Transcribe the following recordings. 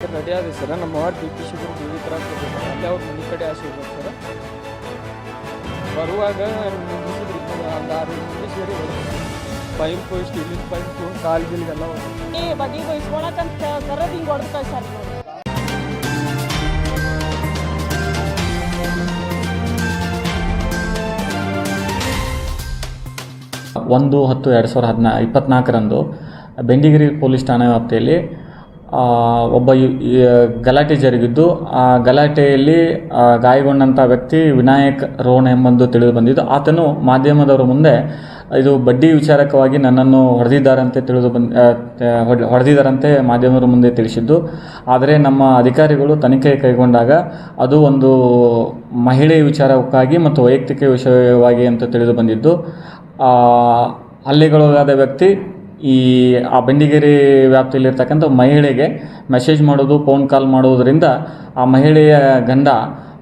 Ready ಆಗಿದೆ sir. ನಮ್ಮ ward B P ಶಿವರು ಗುಳಿ ತರ ಕೊಡ್ಬೇಕು ಅವ್ರ ಮನೆ ಕಡೆ ಆಸೆ ಹೋಗ್ಬೇಕು ಸರ್. ಬರುವಾಗ ನಿಲ್ಲಿಸಿದ್ರಿ ಒಂದು ಆರು ನಿಮಿಷ ಸೇರಿ ಪೈಪ್ ಸ್ಟೀಲಿನ ಪೈಪ್ ಕಾಲ್ ಬಿಲ್ಗೆಲ್ಲ ಬಗೆ ಬಯಸ್ಕೊಳಕಂತ ಕರದ್ ಹಿಂಗ್ ಹೊಡೆದು ಕಳ್ಸಾರ ಒಂದು ಹತ್ತು ಎರಡು ಸಾವಿರದ ಹದಿನಾ ಇಪ್ಪತ್ನಾಲ್ಕರಂದು ಬೆಂಡಿಗಿರಿ ಪೊಲೀಸ್ ಠಾಣೆ ವ್ಯಾಪ್ತಿಯಲ್ಲಿ ಒಬ್ಬ ಗಲಾಟೆ ಜರುಗಿದ್ದು, ಆ ಗಲಾಟೆಯಲ್ಲಿ ಗಾಯಗೊಂಡಂಥ ವ್ಯಕ್ತಿ ವಿನಾಯಕ್ ರೋಣ ಎಂಬಂದು ತಿಳಿದು ಬಂದಿದ್ದು. ಆತನು ಮಾಧ್ಯಮದವರ ಮುಂದೆ, ಇದು ಬಡ್ಡಿ ವಿಚಾರಕವಾಗಿ ನನ್ನನ್ನು ಹೊಡೆದಿದ್ದಾರಂತೆ ತಿಳಿದು ಬಂದ ಹೊಡೆದಿದ್ದಾರಂತೆ ಮಾಧ್ಯಮದ ಮುಂದೆ ತಿಳಿಸಿದ್ದು. ಆದರೆ ನಮ್ಮ ಅಧಿಕಾರಿಗಳು ತನಿಖೆ ಕೈಗೊಂಡಾಗ ಅದು ಒಂದು ಮಹಿಳೆ ವಿಚಾರಕ್ಕಾಗಿ ಮತ್ತು ವೈಯಕ್ತಿಕ ವಿಷಯವಾಗಿ ಅಂತ ತಿಳಿದು ಬಂದಿದ್ದು. ಹಲ್ಲೆಗೊಳಗಾದ ವ್ಯಕ್ತಿ ಈ, ಆ ಬೆಂಡಿಗೇರಿ ವ್ಯಾಪ್ತಿಯಲ್ಲಿರ್ತಕ್ಕಂಥ ಮಹಿಳೆಗೆ ಮೆಸೇಜ್ ಮಾಡೋದು ಫೋನ್ ಕಾಲ್ ಮಾಡೋದರಿಂದ ಆ ಮಹಿಳೆಯ ಗಂಡ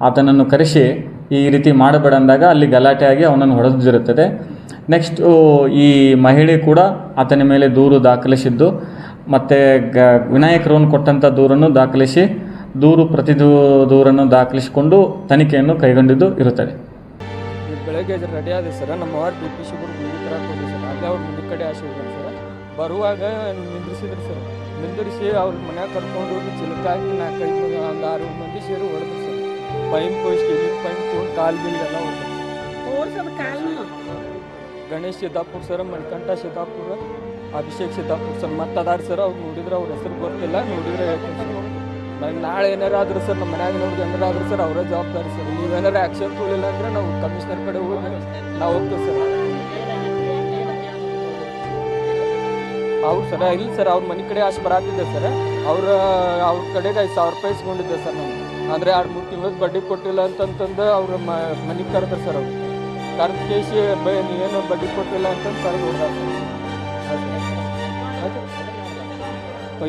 ಆತನನ್ನು ಕರೆಸಿ ಈ ರೀತಿ ಮಾಡಬೇಡ ಅಂದಾಗ ಅಲ್ಲಿ ಗಲಾಟೆಯಾಗಿ ಅವನನ್ನು ಹೊಡೆದಿರುತ್ತದೆ. ನೆಕ್ಸ್ಟು ಈ ಮಹಿಳೆ ಕೂಡ ಆತನ ಮೇಲೆ ದೂರು ದಾಖಲಿಸಿದ್ದು. ಮತ್ತು ಗ ವಿನಾಯಕ್ ರೋನ್ ಕೊಟ್ಟಂಥ ದೂರನ್ನು ದಾಖಲಿಸಿ, ದೂರು ಪ್ರತಿ ದೂರನ್ನು ದಾಖಲಿಸಿಕೊಂಡು ತನಿಖೆಯನ್ನು ಕೈಗೊಂಡಿದ್ದು ಇರುತ್ತದೆ. ಬೆಳಗ್ಗೆ ರೆಡಿ ಆದ ಸರ್ ನಮ್ಮ ಅವ್ರ ಬಿ ಪಿ ಶುಗರ್ ಗುಳಿ ತರ ಕೊಡ್ಬೇಕು ಸರ್ ಅಲ್ಲೇ ಅವ್ರ ಮುಂದೆ ಕಡೆ ಆಸೆ ಹೋಗ್ಬೇಕು ಸರ್ ಬರುವಾಗ ನಿಂದ್ರಿಸಿದ್ರು ಸರ್ ನಿಂದ್ರಿಸಿ ಅವ್ರ ಮನ್ಯಾಗ ಕರ್ಕೊಂಡು ಹೋಗಿ ಚಿಲಕ ಹಾಕಿ ನಾಲ್ಕೈದು ಒಂದು ಆರು ಮಂದಿ ಸೇರಿ ಹೊಡೆದ್ರು ಸರ್ ಪೈಂಪ್ ಸ್ಟೀಲಿನ ಪೈಂಪ್ ಕಾಲು ತೋರ್ಸದ ಕಾಲ್ನು? ಗಣೇಶ್ ಸಿದ್ದಾಪುರ್ ಸರ್ ಮಣಿಕಂಠ ಸಿದ್ದಾಪುರ ಅಭಿಷೇಕ್ ಸಿದ್ದಾಪುರ್ ಸರ್ ಮತ್ತೆ ಅದಾರ ಸರ್ ಅವ್ರು ನೋಡಿದ್ರೆ ಅವ್ರ ಹೆಸರು ಗೊತ್ತಿಲ್ಲ ನೋಡಿದ್ರೆ ಹೇಳ್ತೀನಿ ನಂಗೆ ನಾಳೆ ಆದ್ರೆ ಸರ್ ನಮ್ಮ ಮನ್ಯಾಗ ನೋಡಿದ್ರೆ ಏನಾರ ಆದ್ರೆ ಸರ್ ಅವರೇ ಜವಾಬ್ದಾರಿ ಸರ್. ನೀವೇನಾರು ಆ್ಯಕ್ಷನ್ ತೊಗೊಳಿಲ್ಲ ಅಂದರೆ ನಾವು ಕಮಿಷನರ್ ಕಡೆ ಹೋಗಿ ನಾವು ಹೋಗ್ತೀವಿ ಸರ್. ಅವ್ರು ಸರ್ ಇಲ್ಲ ಸರ್, ಅವ್ರ ಮನೆ ಕಡೆ ಅಷ್ಟು ಬರಾತಿದ್ದೆ ಸರ್. ಅವ್ರ ಅವ್ರ ಕಡೆಗೆ ಐದು ಸಾವಿರ ರೂಪಾಯಿ ಇಸ್ಕೊಂಡಿದ್ದೆ ಸರ್ ನಾನು. ಅಂದರೆ ಎರಡು ಮೂರು ತಿಂಗಳ ಬಡ್ಡಿ ಕೊಟ್ಟಿಲ್ಲ ಅಂತಂತಂದು ಅವ್ರ ಮನೆಗೆ ಕರೆದ್ರು ಸರ್ ಅವ್ರು. ಕರೆದು ಕೇಸಿ ಬೈ ನೀವೇನು ಬಡ್ಡಿ ಕೊಟ್ಟಿಲ್ಲ ಅಂತಂದು ಕರೆದು ಹೋದ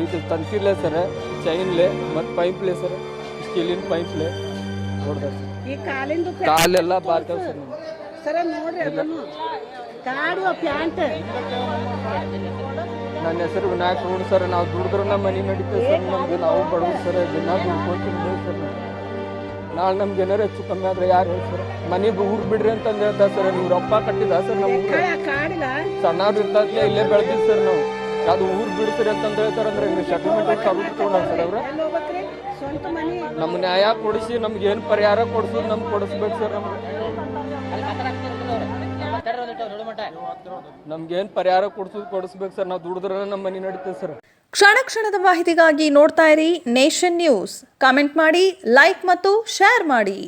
ಇದು ತಂತಿಲ್ಲ ಸರ್. ಚೈನ್ಲೆ ಮತ್ತು ಪೈಪ್ಲೆ ಸರ್ ಸ್ಟೀಲಿನ ಪೈಪ್ಲೆ ಹೊಡ್ದ ಈ ಕಾಲಿಂದು ಕಾಲೆಲ್ಲ ಬಾರ್ತೇವೆ ಸರ್ ನಮ್ಗೆ ಸರ ನೋಡ್ರಿ ಅದನ್ನು. ಕಾಡು ಪ್ಯಾಂಟ್ ನನ್ನ ಹೆಸರು ವಿನಾಯಕ್ ರೋಡ್ ಸರ್ ನಾವು ದುಡಿದ್ರೆ ನಮ್ಮ ಮನೆ ನಡೀತೇವೆ ಸರ್ ನಮ್ಗೆ ನಾವು ಬಡವ್ರು ಸರ್ ದಿನ ದುಡ್ಕೊತೀನಿ ಸರ್ ನಾಳೆ ನಮ್ಗೆ ಏನಾರು ಹೆಚ್ಚು ಕಮ್ಮಿ ಆದ್ರೆ ಯಾರು ಹೇಳಿ ಸರ್ ಮನೆಗೆ ಊರ್ ಬಿಡ್ರಿ ಅಂತಂದು ಹೇಳ್ತಾ ಸರ್ ನೀವು ರೊಕ್ಕ ಕಟ್ಟಿದ ಸರ್ ನಾವು ಊರ ಕಾಡಿಲ್ಲ. ಸಣ್ಣವ್ರು ಇರ್ತಾತ್ಲೆ ಇಲ್ಲೇ ಬೆಳೆದಿದ್ದು ಸರ್ ನಾವು. ಅದು ಊರು ಬಿಡ್ತೀರಿ ಅಂತಂದು ಹೇಳ್ತಾರೆ ಅಂದ್ರೆ ನೀವು ಸೆಟಲ್ಮೆಂಟ್ ಸರ್ ಅವ್ರ. ಮನಿ. ನಮ್ಮ ನ್ಯಾಯ ಕೊಡಿಸಿ ನಮ್ಗೆ ಏನು ಪರಿಹಾರ ಕೊಡಿಸೋದು ನಮ್ಗೆ ಕೊಡಿಸ್ಬೇಕು ಸರ್ ನಮ್ಗೆ. ನಮ್ಗೇನು ಪರಿಹಾರ ಕೊಡಿಸೋದು ಕೊಡಿಸ್ಬೇಕು ಸರ್ ನಾವು ದುಡಿದ್ರೆ ನಮ್ಮ ಮನೆ ನಡೀತೇವೆ ಸರ್. ಕ್ಷಣ ಕ್ಷಣದ ಮಾಹಿತಿಗಾಗಿ ನೋಡ್ತಾ ಇರಿ ನೇಷನ್ ನ್ಯೂಸ್. ಕಾಮೆಂಟ್ ಮಾಡಿ ಲೈಕ್ ಮತ್ತು ಶೇರ್ ಮಾಡಿ.